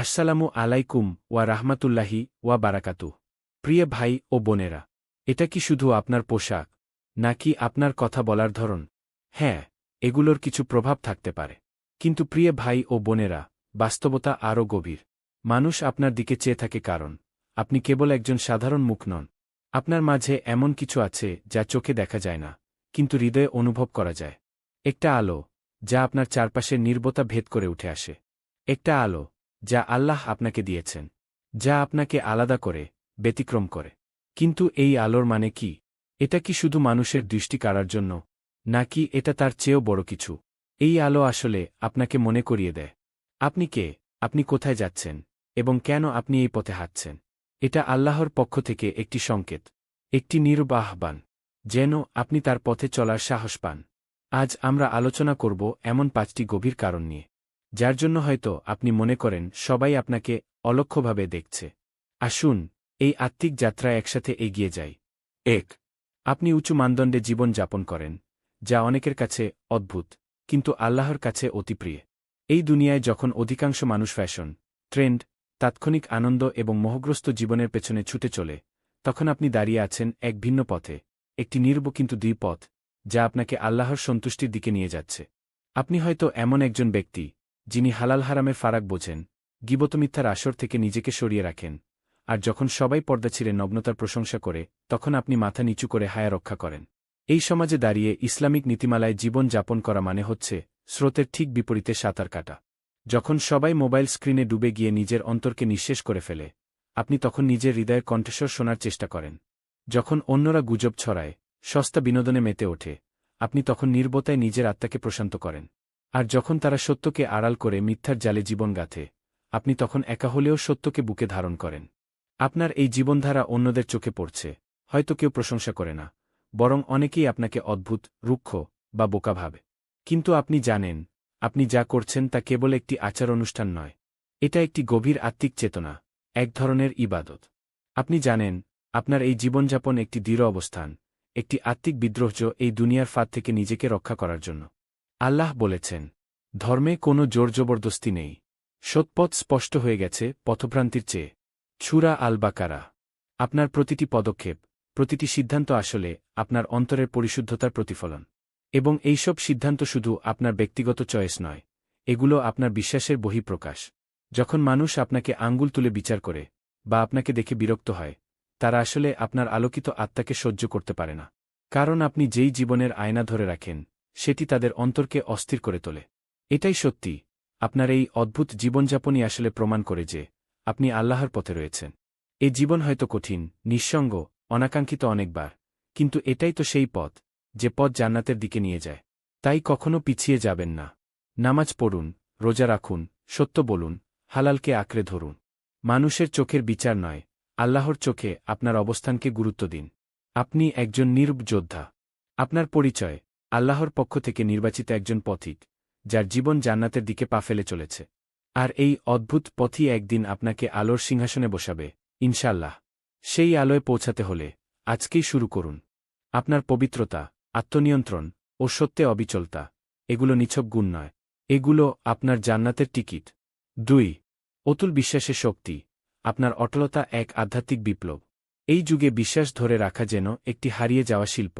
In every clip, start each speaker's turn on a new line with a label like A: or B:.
A: আসসালামু আলাইকুম ওয়া রাহমাতুল্লাহি ওয়া বারাকাতু প্রিয় ভাই ও বোনেরা, এটা কি শুধু আপনার পোশাক, নাকি আপনার কথা বলার ধরন? হ্যাঁ এগুলোর কিছু প্রভাব থাকতে পারে। কিন্তু প্রিয় ভাই ও বোনেরা, বাস্তবতা আরও গভীর। মানুষ আপনার দিকে চেয়ে থাকে কারণ, আপনি কেবল একজন সাধারণ মুখ নন। আপনার মাঝে এমন কিছু আছে যা চোখে দেখা যায় না, কিন্তু হৃদয়ে অনুভব করা যায়। একটা আলো, যা আপনার চারপাশের নির্বতা ভেদ করে উঠে আসে। একটা আলো যা আল্লাহ আপনাকে দিয়েছেন, যা আপনাকে আলাদা করে, ব্যতিক্রম করে। কিন্তু এই আলোর মানে কি? এটা কি শুধু মানুষের দৃষ্টি কাড়ার জন্য, নাকি এটা তার চেয়েও বড় কিছু? এই আলো আসলে আপনাকে মনে করিয়ে দেয়। আপনি কে? আপনি কোথায় যাচ্ছেন? এবং কেন আপনি এই পথে হাঁটছেন? এটা আল্লাহর পক্ষ থেকে একটি সংকেত, একটি নীরব আহ্বান, যেন আপনি তার পথে চলার সাহস পান। আজ আমরা আলোচনা করব এমন পাঁচটি গভীর কারণ নিয়ে। যার জন্য হয়তো আপনি মনে করেন সবাই আপনাকে অলক্ষ্যভাবে দেখছে। আসুন, এই আত্মিক যাত্রা একসাথে এগিয়ে যাই। এক, আপনি উঁচু মানদণ্ডে জীবন যাপন করেন, যা অনেকের কাছে অদ্ভুত, কিন্তু আল্লাহর কাছে অতি প্রিয়। এই দুনিয়ায় যখন অধিকাংশ মানুষ ফ্যাশন, ট্রেন্ড, তাৎক্ষণিক আনন্দ এবং মোহগ্রস্ত জীবনের পেছনে ছুটে চলে, তখন আপনি দাঁড়িয়ে আছেন এক ভিন্ন পথে, একটি নির্ব কিন্তু দুই পথ, যা আপনাকে আল্লাহর সন্তুষ্টির দিকে নিয়ে যাচ্ছে। আপনি হয়তো এমন একজন ব্যক্তি যিনি হালাল হারামের ফারাক বোঝেন, গিবতমিথ্যার আসর থেকে নিজেকে সরিয়ে রাখেন, আর যখন সবাই পর্দা ছিঁড়ে নগ্নতার প্রশংসা করে, তখন আপনি মাথা নিচু করে হায়া রক্ষা করেন। এই সমাজে দাঁড়িয়ে ইসলামিক নীতিমালায় জীবন যাপন করা মানে হচ্ছে, স্রোতের ঠিক বিপরীতে সাঁতার কাটা। যখন সবাই মোবাইল স্ক্রিনে ডুবে গিয়ে নিজের অন্তরকে নিঃশেষ করে ফেলে, আপনি তখন নিজের হৃদয়ের কণ্ঠস্বর শোনার চেষ্টা করেন। যখন অন্যরা গুজব ছড়ায়, সস্তা বিনোদনে মেতে ওঠে, আপনি তখন নির্বতায় নিজের আত্মাকে প্রশান্ত করেন। আর যখন তারা সত্যকে আড়াল করে মিথ্যার জালে জীবন গাথে, আপনি তখন একা হলেও সত্যকে বুকে ধারণ করেন। আপনার এই জীবনধারা অন্যদের চোখে পড়ছে, হয়তো কেউ প্রশংসা করে না, বরং অনেকেই আপনাকে অদ্ভুত, রুক্ষ বা বোকা ভাবে। কিন্তু আপনি জানেন, আপনি যা করছেন তা কেবল একটি আচার অনুষ্ঠান নয়, এটা একটি গভীর আত্মিক চেতনা, এক ধরনের ইবাদত। আপনি জানেন, আপনার এই জীবনযাপন একটি দৃঢ় অবস্থান, একটি আত্মিক বিদ্রোহজ এই দুনিয়ার ফাঁদ থেকে নিজেকে রক্ষা করার জন্য। আল্লাহ বলেছেন, ধর্মে কোনো জোর জবরদস্তি নেই। সৎপথ স্পষ্ট হয়ে গেছে পথভ্রান্তির চেয়ে। ছুরা আল বাকারা আপনার প্রতিটি পদক্ষেপ, প্রতিটি সিদ্ধান্ত আসলে আপনার অন্তরের পরিশুদ্ধতার প্রতিফলন। এবং এইসব সিদ্ধান্ত শুধু আপনার ব্যক্তিগত চয়েস নয়, এগুলো আপনার বিশ্বাসের বহিঃপ্রকাশ। যখন মানুষ আপনাকে আঙ্গুল তুলে বিচার করে, বা আপনাকে দেখে বিরক্ত হয়, তারা আসলে আপনার আলোকিত আত্মাকে সহ্য করতে পারে না। কারণ আপনি যেই জীবনের আয়না ধরে রাখেন সেটি তাদের অন্তরকে অস্থির করে তোলে। এটাই সত্যি, আপনার এই অদ্ভুত জীবনযাপনই আসলে প্রমাণ করে যে, আপনি আল্লাহর পথে রয়েছেন। এ জীবন হয়তো কঠিন, নিঃসঙ্গ, অনাকাঙ্ক্ষিত অনেকবার, কিন্তু এটাই তো সেই পথ, যে পথ জান্নাতের দিকে নিয়ে যায়। তাই কখনো পিছিয়ে যাবেন না। নামাজ পড়ুন, রোজা রাখুন, সত্য বলুন, হালালকে আঁকড়ে ধরুন। মানুষের চোখের বিচার নয়, আল্লাহর চোখে আপনার অবস্থানকে গুরুত্ব দিন। আপনি একজন নিরূপ যোদ্ধা। আপনার পরিচয় আল্লাহর পক্ষ থেকে নির্বাচিত একজন পথিক, যার জীবন জান্নাতের দিকে পা ফেলে চলেছে। আর এই অদ্ভুত পথই একদিন আপনাকে আলোর সিংহাসনে বসাবে ইনশাল্লাহ সেই আলোয় পৌঁছাতে হলে আজকেই শুরু করুন। আপনার পবিত্রতা, আত্মনিয়ন্ত্রণ ও সত্যে অবিচলতা, এগুলো নিছক গুণ নয়। এগুলো আপনার জান্নাতের টিকিট। দুই, অতুল বিশ্বাসের শক্তি, আপনার অটলতা এক আধ্যাত্মিক বিপ্লব। এই যুগে বিশ্বাস ধরে রাখা যেন একটি হারিয়ে যাওয়া শিল্প।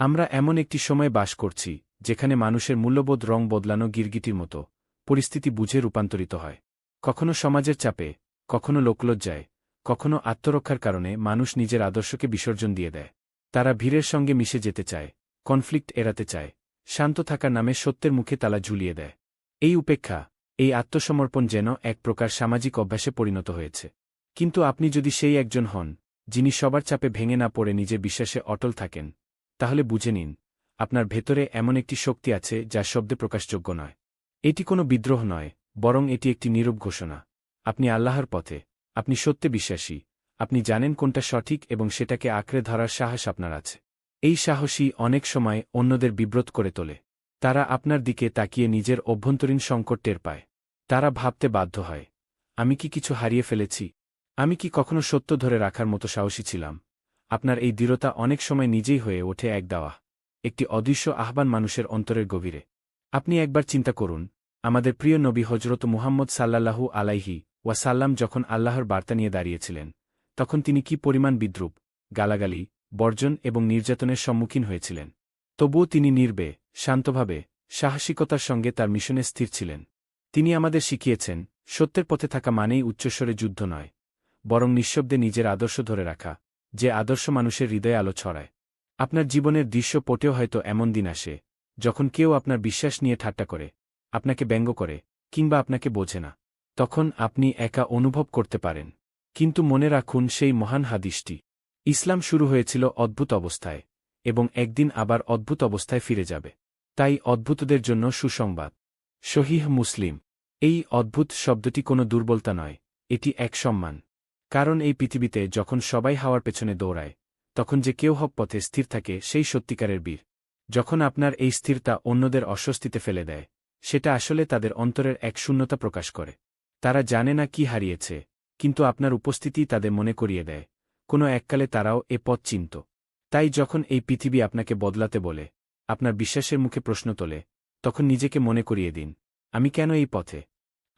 A: আমরা এমন একটি সময়ে বাস করছি, যেখানে মানুষের মূল্যবোধ রং বদলানো গিরগিটির মতো, পরিস্থিতি বুঝে রূপান্তরিত হয়। কখনো সমাজের চাপে, কখনো লোকলজ্জায়, কখনো আত্মরক্ষার কারণে মানুষ নিজের আদর্শকে বিসর্জন দিয়ে দেয়। তারা ভিড়ের সঙ্গে মিশে যেতে চায়, কনফ্লিক্ট এড়াতে চায়, শান্ত থাকার নামে সত্যের মুখে তালা ঝুলিয়ে দেয়। এই উপেক্ষা, এই আত্মসমর্পণ যেন এক প্রকার সামাজিক অভ্যাসে পরিণত হয়েছে। কিন্তু আপনি যদি সেই একজন হন, যিনি সবার চাপে ভেঙে না পড়ে নিজের বিশ্বাসে অটল থাকেন তাহলে বুঝে নিন, আপনার ভেতরে এমন একটি শক্তি আছে যা শব্দে প্রকাশযোগ্য নয়। এটি কোনো বিদ্রোহ নয়, বরং এটি একটি নীরব ঘোষণা। আপনি আল্লাহর পথে, আপনি সত্যে বিশ্বাসী, আপনি জানেন কোনটা সঠিক এবং সেটাকে আঁকড়ে ধরার সাহস আপনার আছে। এই সাহসী অনেক সময় অন্যদের বিব্রত করে তোলে। তারা আপনার দিকে তাকিয়ে নিজের অভ্যন্তরীণ সংকট টের পায়। তারা ভাবতে বাধ্য হয়, আমি কি কিছু হারিয়ে ফেলেছি? আমি কি কখনো সত্য ধরে রাখার মতো সাহসী ছিলাম? আপনার এই দৃঢ়তা অনেক সময় নিজেই হয়ে ওঠে এক দাওয়া, একটি অদৃশ্য আহ্বান মানুষের অন্তরের গভীরে। আপনি একবার চিন্তা করুন, আমাদের প্রিয় নবী হজরত মুহাম্মদ সাল্লাল্লাহু আলাইহি ওয়াসাল্লাম যখন আল্লাহর বার্তা নিয়ে দাঁড়িয়েছিলেন, তখন তিনি কি পরিমাণ বিদ্রুপ, গালাগালি, বর্জন এবং নির্যাতনের সম্মুখীন হয়েছিলেন। তবুও তিনি নির্বে, শান্তভাবে, সাহসিকতার সঙ্গে তার মিশনে স্থির ছিলেন। তিনি আমাদের শিখিয়েছেন, সত্যের পথে থাকা মানেই উচ্চস্বরে যুদ্ধ নয়, বরং নিঃশব্দে নিজের আদর্শ ধরে রাখা। যে আদর্শ মানুষের হৃদয়ে আলো ছড়ায়। আপনার জীবনের দৃশ্য পটেও হয়তো এমন দিন আসে, যখন কেউ আপনার বিশ্বাস নিয়ে ঠাট্টা করে, আপনাকে ব্যঙ্গ করে, কিংবা আপনাকে বোঝে না। তখন আপনি একা অনুভব করতে পারেন। কিন্তু মনে রাখুন সেই মহান হাদিসটি। ইসলাম শুরু হয়েছিল অদ্ভুত অবস্থায়, এবং একদিন আবার অদ্ভুত অবস্থায় ফিরে যাবে। তাই অদ্ভুতদের জন্য সুসংবাদ। শহীহ মুসলিম। এই অদ্ভুত শব্দটি কোনো দুর্বলতা নয়, এটি এক সম্মান। কারণ এই পৃথিবীতে যখন সবাই হাওয়ার পেছনে দৌড়ায়, তখন যে কেউ হক পথে স্থির থাকে সেই সত্যিকারের বীর। যখন আপনার এই স্থিরতা অন্যদের অস্বস্তিতে ফেলে দেয়, সেটা আসলে তাদের অন্তরের এক শূন্যতা প্রকাশ করে। তারা জানে না কি হারিয়েছে, কিন্তু আপনার উপস্থিতি তাদের মনে করিয়ে দেয়, কোনো এককালে তারাও এ পথ চিনত। তাই যখন এই পৃথিবী আপনাকে বদলাতে বলে, আপনার বিশ্বাসের মুখে প্রশ্ন তোলে, তখন নিজেকে মনে করিয়ে দিন, আমি কেন এই পথে?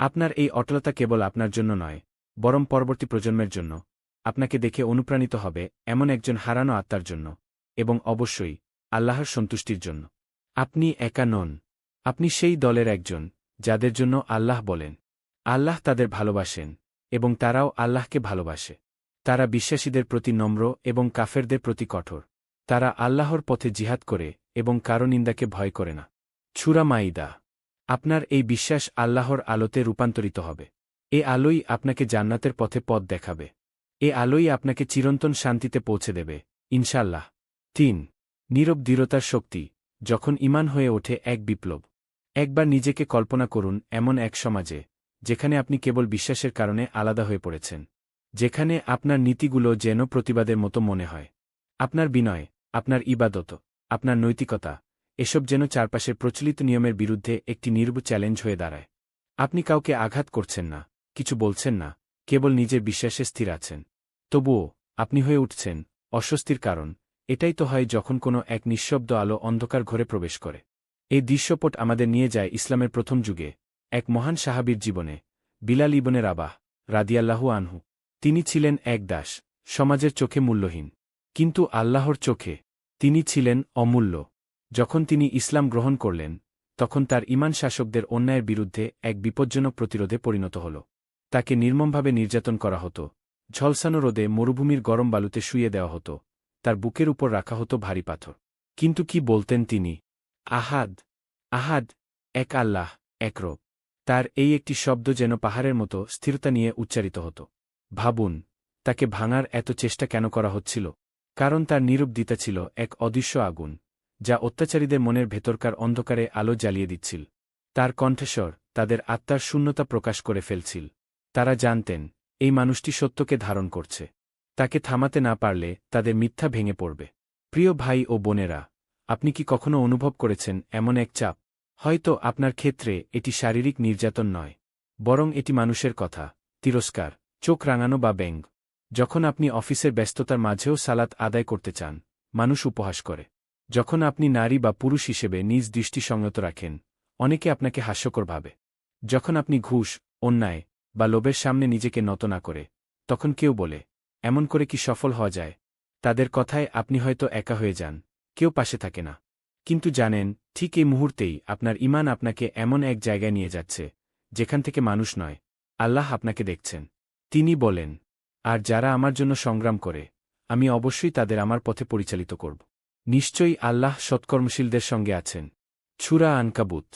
A: আপনার এই অটলতা কেবল আপনার জন্য নয় বরং পরবর্তী প্রজন্মের জন্য, আপনাকে দেখে অনুপ্রাণিত হবে এমন একজন হারানো আত্মার জন্য, এবং অবশ্যই আল্লাহর সন্তুষ্টির জন্য। আপনি একা নন। আপনি সেই দলের একজন, যাদের জন্য আল্লাহ বলেন। আল্লাহ তাদের ভালোবাসেন, এবং তারাও আল্লাহকে ভালোবাসে। তারা বিশ্বাসীদের প্রতি নম্র এবং কাফেরদের প্রতি কঠোর। তারা আল্লাহর পথে জিহাদ করে এবং কারও নিন্দাকে ভয় করে না। ছুরা মাইদা আপনার এই বিশ্বাস আল্লাহর আলোতে রূপান্তরিত হবে। এ আলোই আপনাকে জান্নাতের পথে পথ দেখাবে। এ আলোই আপনাকে চিরন্তন শান্তিতে পৌঁছে দেবে। ইনশাল্লাহ তিন, নীরব দৃঢ়তার শক্তি, যখন ইমান হয়ে ওঠে এক বিপ্লব। একবার নিজেকে কল্পনা করুন এমন এক সমাজে, যেখানে আপনি কেবল বিশ্বাসের কারণে আলাদা হয়ে পড়েছেন, যেখানে আপনার নীতিগুলো যেন প্রতিবাদের মতো মনে হয়। আপনার বিনয়, আপনার ইবাদত, আপনার নৈতিকতা, এসব যেন চারপাশের প্রচলিত নিয়মের বিরুদ্ধে একটি নির্ব চ্যালেঞ্জ হয়ে দাঁড়ায়। আপনি কাউকে আঘাত করছেন না। কিছু বলছেন না, কেবল নিজের বিশ্বাসে স্থির আছেন। তবুও, আপনি হয়ে উঠছেন, অস্বস্তির কারণ, এটাই তো হয় যখন কোনো এক নিঃশব্দ আলো অন্ধকার ঘরে প্রবেশ করে। এই দৃশ্যপট আমাদের নিয়ে যায় ইসলামের প্রথম যুগে, এক মহান সাহাবীর জীবনে, বিলাল ইবনের আবাহ রাদিয়াল্লাহু আনহু। তিনি ছিলেন এক দাস, সমাজের চোখে মূল্যহীন। কিন্তু আল্লাহর চোখে, তিনি ছিলেন অমূল্য। যখন তিনি ইসলাম গ্রহণ করলেন, তখন তার ইমান শাসকদের অন্যায়ের বিরুদ্ধে এক বিপজ্জনক প্রতিরোধে পরিণত হল। তাকে নির্মমভাবে নির্যাতন করা হতো। ঝলসানো রোদে মরুভূমির গরম বালুতে শুয়ে দেওয়া হতো। তার বুকের উপর রাখা হতো ভারী পাথর। কিন্তু কি বলতেন তিনি? আহাদ আহাদ, এক আল্লাহ, এক রব। তার এই একটি শব্দ যেন পাহাড়ের মতো স্থিরতা নিয়ে উচ্চারিত হতো। ভাবুন, তাকে ভাঙার এত চেষ্টা কেন করা হচ্ছিল? কারণ তার নিরূপদিতা ছিল এক অদৃশ্য আগুন, যা অত্যাচারীদের মনের ভেতরকার অন্ধকারে আলো জ্বালিয়ে দিচ্ছিল। তার কণ্ঠস্বর তাদের আত্মার শূন্যতা প্রকাশ করে ফেলছিল। তারা জানতেন, এই মানুষটি সত্যকে ধারণ করছে। তাকে থামাতে না পারলে তাদের মিথ্যা ভেঙে পড়বে। প্রিয় ভাই ও বোনেরা, আপনি কি কখনো অনুভব করেছেন এমন এক চাপ? হয়তো আপনার ক্ষেত্রে এটি শারীরিক নির্যাতন নয়, বরং এটি মানুষের কথা, তিরস্কার, চোখ রাঙানো বা ব্যাঙ্গ। যখন আপনি অফিসের ব্যস্ততার মাঝেও সালাত আদায় করতে চান, মানুষ উপহাস করে। যখন আপনি নারী বা পুরুষ হিসেবে নিজ দৃষ্টি সংযত রাখেন, অনেকে আপনাকে হাস্যকর ভাবে। যখন আপনি ঘুষ, অন্যায় বা লোভের সামনে নিজেকে নত না করে। তখন কেউ বলে, এমন করে কি সফল হওয়া যায়? তাদের কথায় আপনি হয়তো একা হয়ে যান, কেউ পাশে থাকে না। কিন্তু জানেন, ঠিক এই মুহূর্তেই আপনার ইমান আপনাকে এমন এক জায়গায় নিয়ে যাচ্ছে, যেখান থেকে মানুষ নয়, আল্লাহ আপনাকে দেখছেন। তিনি বলেন, আর যারা আমার জন্য সংগ্রাম করে, আমি অবশ্যই তাদের আমার পথে পরিচালিত করব। নিশ্চয়ই আল্লাহ সৎকর্মশীলদের সঙ্গে আছেন। ছুরা আনকাবুত।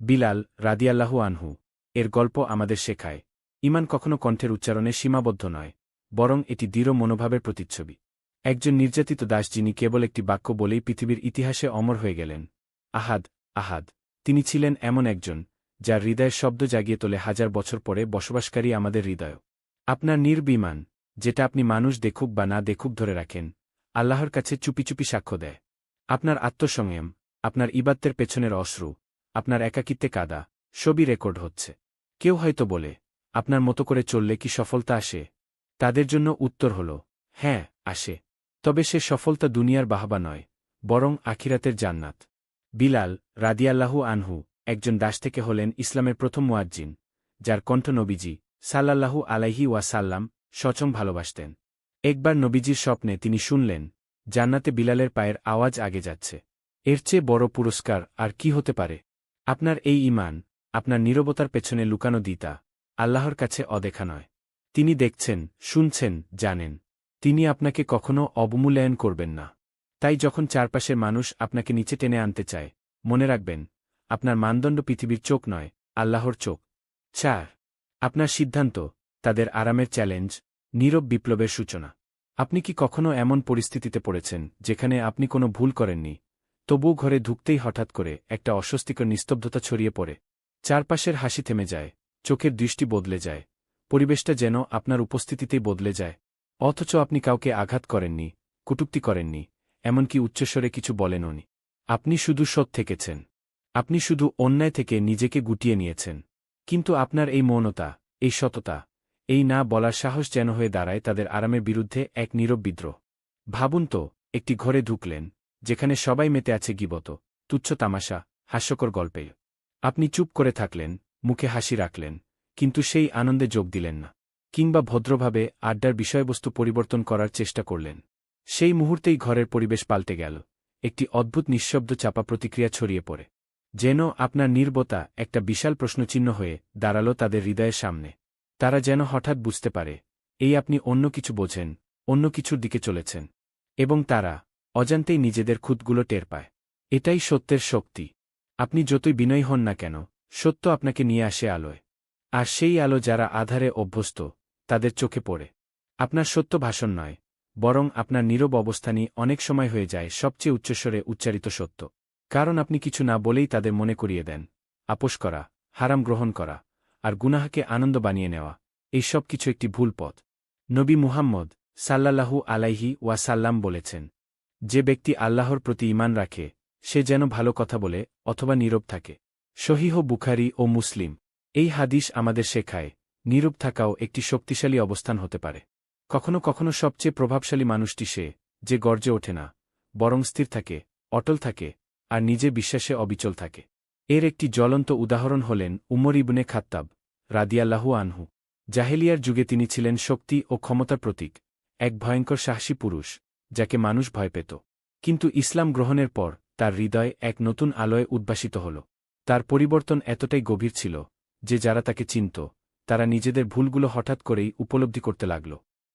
A: বিলাল রাদিয়াল্লাহু আনহু, এর গল্প আমাদের শেখায়। ইমান কখনো কণ্ঠের উচ্চারণে সীমাবদ্ধ নয়, বরং এটি দৃঢ় মনোভাবের প্রতিচ্ছবি। একজন নির্যাতিত দাস যিনি কেবল একটি বাক্য বলেই পৃথিবীর ইতিহাসে অমর হয়ে গেলেন, আহাদ আহাদ, তিনি ছিলেন এমন একজন, যার হৃদয়ের শব্দ জাগিয়ে তোলে হাজার বছর পরে বসবাসকারী আমাদের হৃদয়। আপনার নির্বিমান, যেটা আপনি মানুষ দেখুক বা না দেখুক ধরে রাখেন, আল্লাহর কাছে চুপি চুপি সাক্ষ্য দেয়। আপনার আত্মসংযম, আপনার ইবাত্তের পেছনের অশ্রু, আপনার একাকিত্বে কাদা, সবই রেকর্ড হচ্ছে। কেউ হয়তো বলে আপনার মতো করে চললে কি সফলতা আসে? তাদের জন্য উত্তর হল হ্যাঁ আসে। তবে সে সফলতা দুনিয়ার বাহবা নয়, বরং আখিরাতের জান্নাত। বিলাল রাদিয়াল্লাহু আনহু একজন দাস থেকে হলেন ইসলামের প্রথম মুয়াজ্জিন, যার কণ্ঠ নবীজি সাল্লাল্লাহু আলাইহি ওয়াসাল্লাম সচং ভালোবাসতেন। একবার নবীজির স্বপ্নে তিনি শুনলেন, জান্নাতে বিলালের পায়ের আওয়াজ আগে যাচ্ছে। এর চেয়ে বড় পুরস্কার আর কি হতে পারে? আপনার এই ইমান আপনার নীরবতার পেছনে লুকানো দিতা আল্লাহর কাছে অদেখা নয়। তিনি দেখছেন, শুনছেন, জানেন। তিনি আপনাকে কখনো অবমূল্যায়ন করবেন না। তাই যখন চারপাশের মানুষ আপনাকে নিচে টেনে আনতে চায়, মনে রাখবেন, আপনার মানদণ্ড পৃথিবীর চোখ নয়, আল্লাহর চোখ। চার, আপনার সিদ্ধান্ত, তাদের আরামের চ্যালেঞ্জ, নীরব বিপ্লবের সূচনা। আপনি কি কখনো এমন পরিস্থিতিতে পড়েছেন, যেখানে আপনি কোনো ভুল করেননি, তবুও ঘরে ঢুকতেই হঠাৎ করে একটা অস্বস্তিকর নিস্তব্ধতা ছড়িয়ে পড়ে। চারপাশের হাসি থেমে যায় চোখের দৃষ্টি বদলে যায়। পরিবেশটা যেন আপনার উপস্থিতিতেই বদলে যায়। অথচ আপনি কাউকে আঘাত করেননি, কটুক্তি করেননি, এমনকি উচ্চস্বরে কিছু বলেননি। আপনি শুধু সৎ থেকেছেন। আপনি শুধু অন্যায় থেকে নিজেকে গুটিয়ে নিয়েছেন। কিন্তু আপনার এই মৌনতা, এই সততা, এই না বলার সাহস যেন হয়ে দাঁড়ায় তাদের আরামের বিরুদ্ধে এক নীরব বিদ্রোহ। ভাবুন তো, একটি ঘরে ঢুকলেন, যেখানে সবাই মেতে আছে গিবত, তুচ্ছ তামাশা, হাস্যকর গল্পে আপনি চুপ করে থাকলেন মুখে হাসি রাখলেন, কিন্তু সেই আনন্দে যোগ দিলেন না, কিংবা ভদ্রভাবে আড্ডার বিষয়বস্তু পরিবর্তন করার চেষ্টা করলেন। সেই মুহূর্তেই ঘরের পরিবেশ পাল্টে গেল, একটি অদ্ভুত নিঃশব্দ চাপা প্রতিক্রিয়া ছড়িয়ে পড়ে, যেন আপনার নির্বতা একটা বিশাল প্রশ্নচিহ্ন হয়ে দাঁড়াল তাদের হৃদয়ের সামনে। তারা যেন হঠাৎ বুঝতে পারে, এই আপনি অন্য কিছু বোঝেন, অন্য কিছুর দিকে চলেছেন, এবং তারা অজান্তেই নিজেদের খুদগুলো টের পায়। এটাই সত্যের শক্তি। আপনি যতই বিনয়ী হন না কেন সত্য আপনাকে নিয়ে আসে আলোয়। আর সেই আলো যারা আধারে অভ্যস্ত, তাদের চোখে পড়ে। আপনার সত্য ভাষণ নয়, বরং আপনার নীরব অবস্থানই অনেক সময় হয়ে যায় সবচেয়ে উচ্চস্বরে উচ্চারিত সত্য। কারণ আপনি কিছু না বলেই তাদের মনে করিয়ে দেন। আপোষ করা, হারাম গ্রহণ করা, আর গুনাহাকে আনন্দ বানিয়ে নেওয়া, এই সব কিছু একটি ভুল পথ। নবী মুহাম্মদ সাল্লাল্লাহু আলাইহি ওয়াসাল্লাম বলেছেন, যে ব্যক্তি আল্লাহর প্রতি ইমান রাখে, সে যেন ভালো কথা বলে অথবা নীরব থাকে। সহিহ বুখারি ও মুসলিম। এই হাদিস আমাদের শেখায়, নীরব থাকাও একটি শক্তিশালী অবস্থান হতে পারে। কখনো কখনো সবচেয়ে প্রভাবশালী মানুষটি সে, যে গর্জে ওঠে না, বরং স্থির থাকে, অটল থাকে, আর নিজে বিশ্বাসে অবিচল থাকে। এর একটি জ্বলন্ত উদাহরণ হলেন উমর ইবনে খাত্তাব, রাদিয়াল্লাহু আনহু। জাহেলিয়ার যুগে তিনি ছিলেন শক্তি ও ক্ষমতার প্রতীক, এক ভয়ঙ্কর সাহসী পুরুষ, যাকে মানুষ ভয় পেত। কিন্তু ইসলাম গ্রহণের পর তার হৃদয় এক নতুন আলোয় উদ্ভাসিত হল। তার পরিবর্তন এতটাই গভীর ছিল, যে যারা তাকে চিনত, তারা নিজেদের ভুলগুলো হঠাৎ করেই উপলব্ধি করতে লাগল।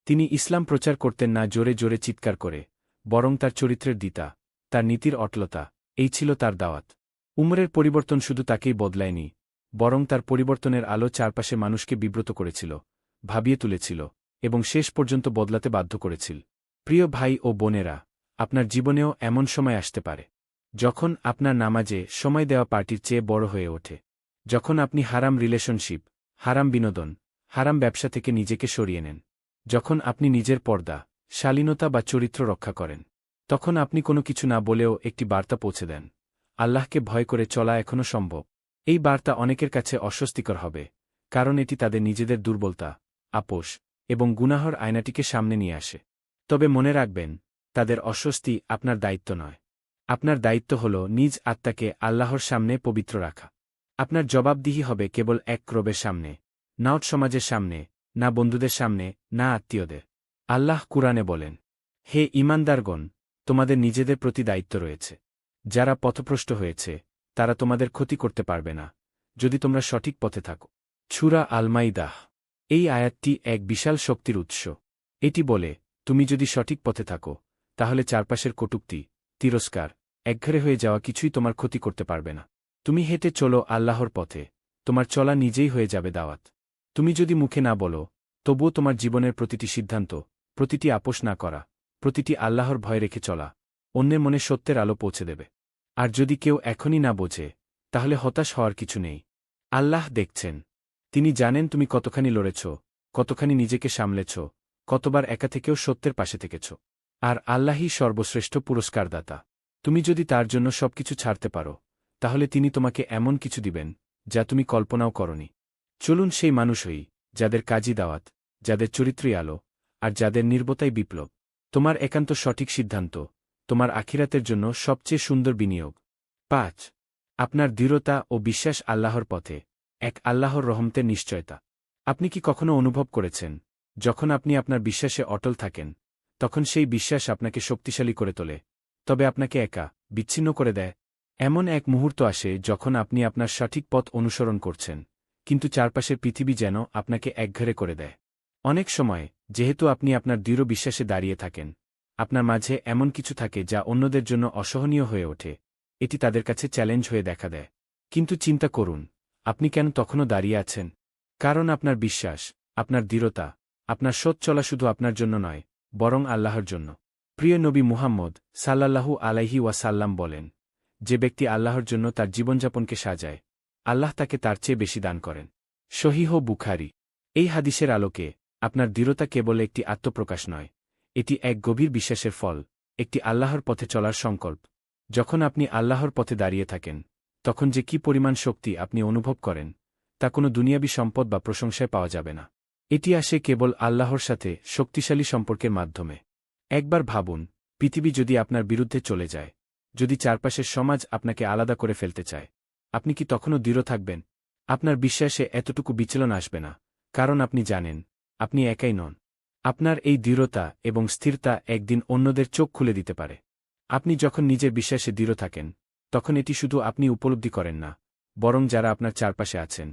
A: তিনি ইসলাম প্রচার করতেন না জোরে জোরে চিৎকার করে, বরং তার চরিত্রের দিতা, তার নীতির অটলতা, এই ছিল তার দাওয়াত। উমরের পরিবর্তন শুধু তাকেই বদলায়নি, বরং তার পরিবর্তনের আলো চারপাশে মানুষকে বিব্রত করেছিল, ভাবিয়ে তুলেছিল, এবং শেষ পর্যন্ত বদলাতে বাধ্য করেছিল। প্রিয় ভাই ও বোনেরা, আপনার জীবনেও এমন সময় আসতে পারে। যখন আপনার নামাজে সময় দেওয়া পার্টির চেয়ে বড় হয়ে ওঠে, যখন আপনি হারাম রিলেশনশিপ হারাম বিনোদন, হারাম ব্যবসা থেকে নিজেকে সরিয়ে নেন, যখন আপনি নিজের পর্দা, শালীনতা বা চরিত্র রক্ষা করেন, তখন আপনি কোনো কিছু না বলেও একটি বার্তা পৌঁছে দেন, আল্লাহকে ভয় করে চলা এখনও সম্ভব। এই বার্তা অনেকের কাছে অস্বস্তিকর হবে, কারণ এটি তাদের নিজেদের দুর্বলতা, আপোষ এবং গুনাহর আয়নাটিকে সামনে নিয়ে আসে। তবে মনে রাখবেন, তাদের অস্বস্তি আপনার দায়িত্ব নয়। আপনার দায়িত্ব হল নিজ আত্মাকে আল্লাহর সামনে পবিত্র রাখা। আপনার জবাবদিহি হবে কেবল এক ক্রবের সামনে নাউট সমাজের সামনে, না বন্ধুদের সামনে, না আত্মীয়দের। আল্লাহ কুরআনে বলেন, হে ইমানদারগণ তোমাদের নিজেদের প্রতি দায়িত্ব রয়েছে। যারা পথপ্রষ্ট হয়েছে, তারা তোমাদের ক্ষতি করতে পারবে না, যদি তোমরা সঠিক পথে থাকো। ছুরা আলমাইদাহ, এই আয়াতটি এক বিশাল শক্তির উৎস। এটি বলে, তুমি যদি সঠিক পথে থাকো, তাহলে চারপাশের কটুক্তি তিরস্কার, একঘরে হয়ে যাওয়া কিছুই তোমার ক্ষতি করতে পারবে না। তুমি হেঁটে চলো আল্লাহর পথে, তোমার চলা নিজেই হয়ে যাবে দাওয়াত। তুমি যদি মুখে না বলো, তবুও তোমার জীবনের প্রতিটি সিদ্ধান্ত, প্রতিটি আপোষ না করা, প্রতিটি আল্লাহর ভয় রেখে চলা, অন্যের মনে সত্যের আলো পৌঁছে দেবে। আর যদি কেউ এখনই না বোঝে, তাহলে হতাশ হওয়ার কিছু নেই। আল্লাহ দেখছেন। তিনি জানেন তুমি কতখানি লড়েছ, কতখানি নিজেকে সামলেছ, কতবার একা থেকেও সত্যের পাশে থেকেছ। আর আল্লাহই সর্বশ্রেষ্ঠ পুরস্কারদাতা। তুমি যদি তার জন্য সবকিছু ছাড়তে পারো, তাহলে তিনি তোমাকে এমন কিছু দিবেন, যা তুমি কল্পনাও করনি। চলুন সেই মানুষ হই, যাদের কাজী দাওয়াত, যাদের চরিত্রই আলো, আর যাদের নির্বতাই বিপ্লব। তোমার একান্ত সঠিক সিদ্ধান্ত, তোমার আখিরাতের জন্য সবচেয়ে সুন্দর বিনিয়োগ। পাঁচ, আপনার দৃঢ়তা ও বিশ্বাস আল্লাহর পথে, এক আল্লাহর রহমতের নিশ্চয়তা। আপনি কি কখনো অনুভব করেছেন, যখন আপনি আপনার বিশ্বাসে অটল থাকেন? তখন সেই বিশ্বাস আপনাকে শক্তিশালী করে তোলে। তবে আপনাকে একা, বিচ্ছিন্ন করে দেয়। এমন এক মুহূর্ত আসে যখন আপনি আপনার সঠিক পথ অনুসরণ করছেন, কিন্তু চারপাশের পৃথিবী যেন আপনাকে একঘরে করে দেয়। অনেক সময়, যেহেতু আপনি আপনার দৃঢ় বিশ্বাসে দাঁড়িয়ে থাকেন, আপনার মাঝে এমন কিছু থাকে যা অন্যদের জন্য অসহনীয় হয়ে ওঠে। এটি তাদের কাছে চ্যালেঞ্জ হয়ে দেখা দেয়। কিন্তু চিন্তা করুন, আপনি কেন তখনও দাঁড়িয়ে আছেন? কারণ আপনার বিশ্বাস, আপনার দৃঢ়তা, আপনার সৎ চলা শুধু আপনার জন্য নয় বরং আল্লাহর জন্য। প্রিয় নবী মুহাম্মদ সাল্লাল্লাহু আলাইহি ওয়াসাল্লাম বলেন, যে ব্যক্তি আল্লাহর জন্য তার জীবনযাপনকে সাজায়, আল্লাহ তাকে তার চেয়ে বেশি দান করেন। শহীহ বুখারি। এই হাদিসের আলোকে আপনার দৃঢ়তা কেবল একটি আত্মপ্রকাশ নয়, এটি এক গভীর বিশ্বাসের ফল, একটি আল্লাহর পথে চলার সংকল্প। যখন আপনি আল্লাহর পথে দাঁড়িয়ে থাকেন, তখন যে কি পরিমাণ শক্তি আপনি অনুভব করেন, তা কোনো দুনিয়াবী সম্পদ বা প্রশংসায় পাওয়া যাবে না। এটি আসে কেবল আল্লাহর সাথে শক্তিশালী সম্পর্কের মাধ্যমে। একবার ভাবুন, পৃথিবী যদি আপনার বিরুদ্ধে চলে যায়, যদি চারপাশের সমাজ আপনাকে আলাদা করে ফেলতে চায়, আপনি কি তখনও দৃঢ় থাকবেন? আপনার বিশ্বাসে এতটুকু বিচলন আসবে না, কারণ আপনি জানেন, আপনি একাই নন। আপনার এই দৃঢ়তা এবং স্থিরতা একদিন অন্যদের চোখ খুলে দিতে পারে। আপনি যখন নিজের বিশ্বাসে দৃঢ় থাকেন, তখন এটি শুধু আপনি উপলব্ধি করেন না, বরং যারা আপনার চারপাশে আছেন,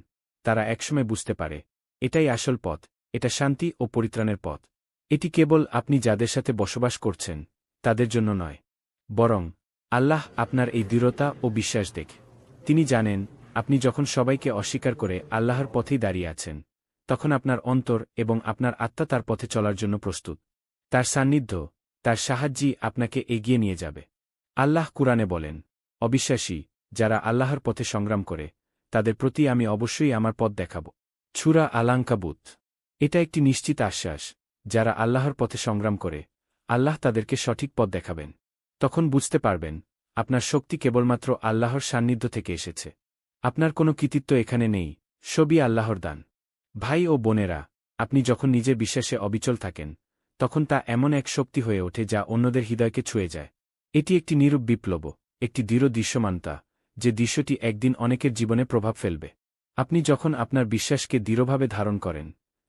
A: তারা একসময় বুঝতে পারে এটাই আসল পথ, এটা শান্তি ও পরিত্রাণের পথ। এটি কেবল আপনি যাদের সাথে বসবাস করছেন, তাদের জন্য নয়। বরং, আল্লাহ আপনার এই দৃঢ়তা ও বিশ্বাস দেখে। তিনি জানেন, আপনি যখন সবাইকে অস্বীকার করে আল্লাহর পথেই দাঁড়িয়ে আছেন, তখন আপনার অন্তর এবং আপনার আত্মা তার পথে চলার জন্য প্রস্তুত। তার সান্নিধ্য, তার সাহায্যই আপনাকে এগিয়ে নিয়ে যাবে। আল্লাহ কুরআনে বলেন, অবিশ্বাসী, যারা আল্লাহর পথে সংগ্রাম করে, তাদের প্রতি আমি অবশ্যই আমার পথ দেখাব। ছুরা আলাঙ্কাবুত এটা একটি নিশ্চিত আশ্বাস, যারা আল্লাহর পথে সংগ্রাম করে, আল্লাহ তাদেরকে সঠিক পথ দেখাবেন। তখন বুঝতে পারবেন, আপনার শক্তি কেবলমাত্র আল্লাহর সান্নিধ্য থেকে এসেছে। আপনার কোনো কৃতিত্ব এখানে নেই, সবই আল্লাহর দান। ভাই ও বোনেরা, আপনি যখন নিজের বিশ্বাসে অবিচল থাকেন, তখন তা এমন এক শক্তি হয়ে ওঠে যা অন্যদের হৃদয়কে ছুঁয়ে যায়। এটি একটি নিরূপ বিপ্লব, একটি দৃঢ় দৃশ্যমানতা, যে দৃশ্যটি একদিন অনেকের জীবনে প্রভাব ফেলবে। আপনি যখন আপনার বিশ্বাসকে দৃঢ়ভাবে ধারণ করেন,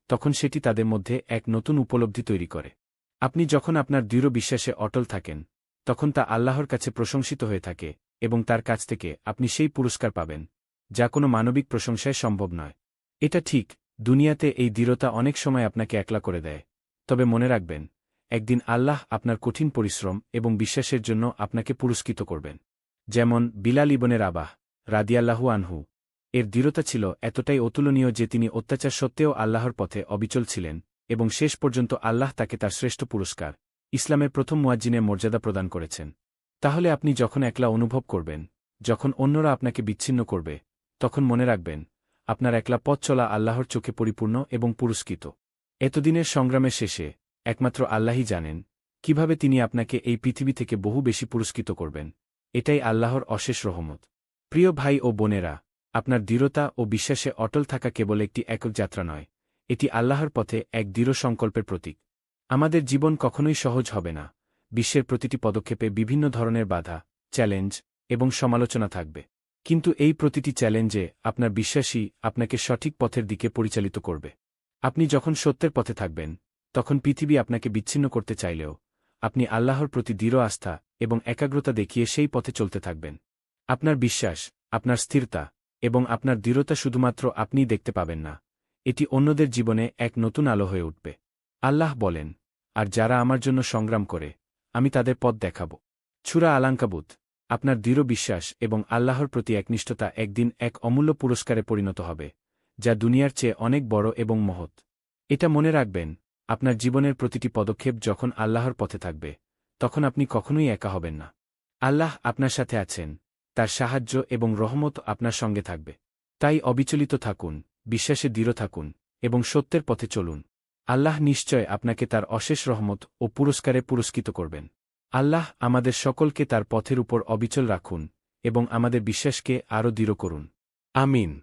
A: তখন সেটি তাদের মধ্যে এক নতুন উপলব্ধি তৈরি করে। আপনি যখন আপনার দৃঢ় বিশ্বাসে অটল থাকেন, তখন তা আল্লাহর কাছে প্রশংসিত হয়ে থাকে এবং তার কাছ থেকে আপনি সেই পুরস্কার পাবেন, যা কোনো মানবিক প্রশংসায় সম্ভব নয়। এটা ঠিক, দুনিয়াতে এই দৃঢ়তা অনেক সময় আপনাকে একলা করে দেয়। তবে মনে রাখবেন, একদিন আল্লাহ আপনার কঠিন পরিশ্রম এবং বিশ্বাসের জন্য আপনাকে পুরস্কৃত করবেন। যেমন বিলাল ইবনের আবাহ রাদিয়াল্লাহু আনহু এর দৃঢ়তা ছিল এতটাই অতুলনীয় যে তিনি অত্যাচার সত্ত্বেও আল্লাহর পথে অবিচল ছিলেন, এবং শেষ পর্যন্ত আল্লাহ তাকে তার শ্রেষ্ঠ পুরস্কার, ইসলামের প্রথম মুয়াজ্জিনের মর্যাদা প্রদান করেছেন। তাহলে আপনি যখন একলা অনুভব করবেন, যখন অন্যরা আপনাকে বিচ্ছিন্ন করবে, তখন মনে রাখবেন, আপনার একলা পথ চলা আল্লাহর চোখে পরিপূর্ণ এবং পুরস্কৃত। এতদিনের সংগ্রামের শেষে একমাত্র আল্লাহই জানেন, কীভাবে তিনি আপনাকে এই পৃথিবী থেকে বহু বেশি পুরস্কৃত করবেন, এটাই আল্লাহর অশেষ রহমত। প্রিয় ভাই ও বোনেরা আপনার দৃঢ়তা ও বিশ্বাসে অটল থাকা কেবল একটি একক যাত্রা নয়, এটি আল্লাহর পথে এক দৃঢ় সংকল্পের প্রতীক। আমাদের জীবন কখনোই সহজ হবে না, বিশ্বের প্রতিটি পদক্ষেপে বিভিন্ন ধরনের বাধা, চ্যালেঞ্জ এবং সমালোচনা থাকবে। কিন্তু এই প্রতিটি চ্যালেঞ্জে আপনার বিশ্বাসই আপনাকে সঠিক পথের দিকে পরিচালিত করবে। আপনি যখন সত্যের পথে থাকবেন, তখন পৃথিবী আপনাকে বিচ্ছিন্ন করতে চাইলেও, আপনি আল্লাহর প্রতি দৃঢ় আস্থা এবং একাগ্রতা দেখিয়ে সেই পথে চলতে থাকবেন। আপনার বিশ্বাস, আপনার স্থিরতা এবং আপনার দৃঢ়তা শুধুমাত্র আপনিই দেখতে পাবেন না। এটি অন্যদের জীবনে এক নতুন আলো হয়ে উঠবে। আল্লাহ বলেন, আর যারা আমার জন্য সংগ্রাম করে, আমি তাদের পথ দেখাব। ছুরা আলাঙ্কাবুত আপনার দৃঢ় বিশ্বাস এবং আল্লাহর প্রতি একনিষ্ঠতা একদিন এক অমূল্য পুরস্কারে পরিণত হবে, যা দুনিয়ার চেয়ে অনেক বড় এবং মহৎ। এটা মনে রাখবেন, আপনার জীবনের প্রতিটি পদক্ষেপ যখন আল্লাহর পথে থাকবে, তখন আপনি কখনোই একা হবেন না। আল্লাহ আপনার সাথে আছেন তার সাহায্য এবং রহমত আপনার সঙ্গে থাকবে। তাই অবিচলিত থাকুন, বিশ্বাসে দৃঢ় থাকুন এবং সত্যের পথে চলুন। আল্লাহ নিশ্চয় আপনাকে তার অশেষ রহমত ও পুরস্কারে পুরস্কৃত করবেন। আল্লাহ আমাদের সকলকে তার পথের উপর অবিচল রাখুন এবং আমাদের বিশ্বাসকে আরও দৃঢ় করুন। আমিন।